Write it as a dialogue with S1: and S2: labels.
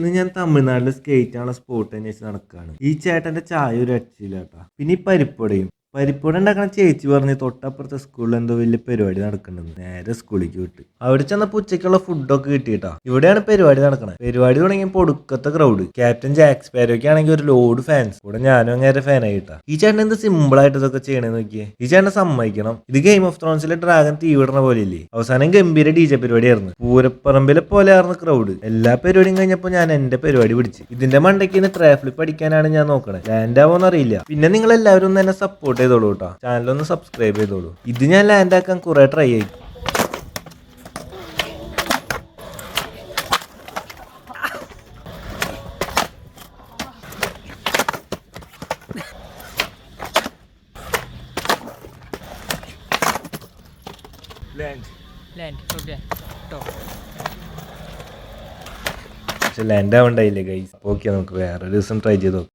S1: ഇന്ന് ഞാൻ തമിഴ്നാട്ടിലെ സ്കേറ്റ് ആണ് സ്പോട്ട് അന്വേഷിച്ച് നടക്കുകയാണ് ഈ ചേട്ടന്റെ ചായ ഒരു രക്ഷയില്ല കേട്ടാ പിന്നെ ഈ പരിപ്പുടയും പരിപ്പുട ഉണ്ടാക്കണ ചേച്ചി പറഞ്ഞ് തൊട്ടപ്പുറത്തെ സ്കൂളിൽ എന്തോ വലിയ പരിപാടി നടക്കണ്ടെന്ന് നേരെ സ്കൂളിലേക്ക് വിട്ട്. അവിടെ ചെന്നപ്പോൾ ഉച്ചയ്ക്കുള്ള ഫുഡൊക്കെ കിട്ടിയിട്ടാ. ഇവിടെയാണ് പരിപാടി നടക്കണത്. പരിപാടി തുടങ്ങിയപ്പോൾ ഒടുക്കത്തെ ക്രൗഡ് ക്യാപ്റ്റൻ ജാക്സ് പേരൊക്കെ ആണെങ്കിൽ ഒരു ലോഡ് ഫാൻസ് കൂടെ ഞാനും അങ്ങനെ ഫാനായിട്ടാ ഈ ചേട്ടൻ എന്ത് സിമ്പിൾ ആയിട്ട് ഇതൊക്കെ ചെയ്യണേ നോക്കിയേ. ഈ ചേട്ടനെ സമ്മതിക്കണം. ഇത് ഗെയിം ഓഫ് ത്രോൺസിലെ ഡ്രാഗൺ തീവിടണ പോലെ ഇല്ലേ അവസാനം ഗംഭീര ഡി ജെ പരിപാടിയായിരുന്നു. പൂരപ്പറമ്പിലെ പോലെ ആയിരുന്നു ക്രൗഡ് എല്ലാ പരിപാടിയും കഴിഞ്ഞപ്പോൾ ഞാൻ എന്റെ പരിപാടി പിടിച്ച്. ഇതിന്റെ മണ്ടയ്ക്ക് ട്രാഫ്ലിപ്പ് അടിക്കാനാണ് ഞാൻ നോക്കണേ. ലാൻഡ് ആവോന്നറിയില്ല. പിന്നെ നിങ്ങൾ എല്ലാവരും തന്നെ എന്നെ സപ്പോർട്ട് ചെയ്തോളൂ കേട്ടോ. ചാനലൊന്ന് ഒന്ന് സബ്സ്ക്രൈബ് ചെയ്തോളൂ. ഇത് ഞാൻ ലാൻഡ് ആക്കാൻ കുറെ ട്രൈ ആയി.
S2: ലാൻഡ് ഓക്കെ കേട്ടോ
S1: പക്ഷെ ലാൻഡ് ആവണ്ടായില്ലേ ഗൈസ് ഓക്കെ നമുക്ക് വേറെ ദിവസം ട്രൈ ചെയ്തോ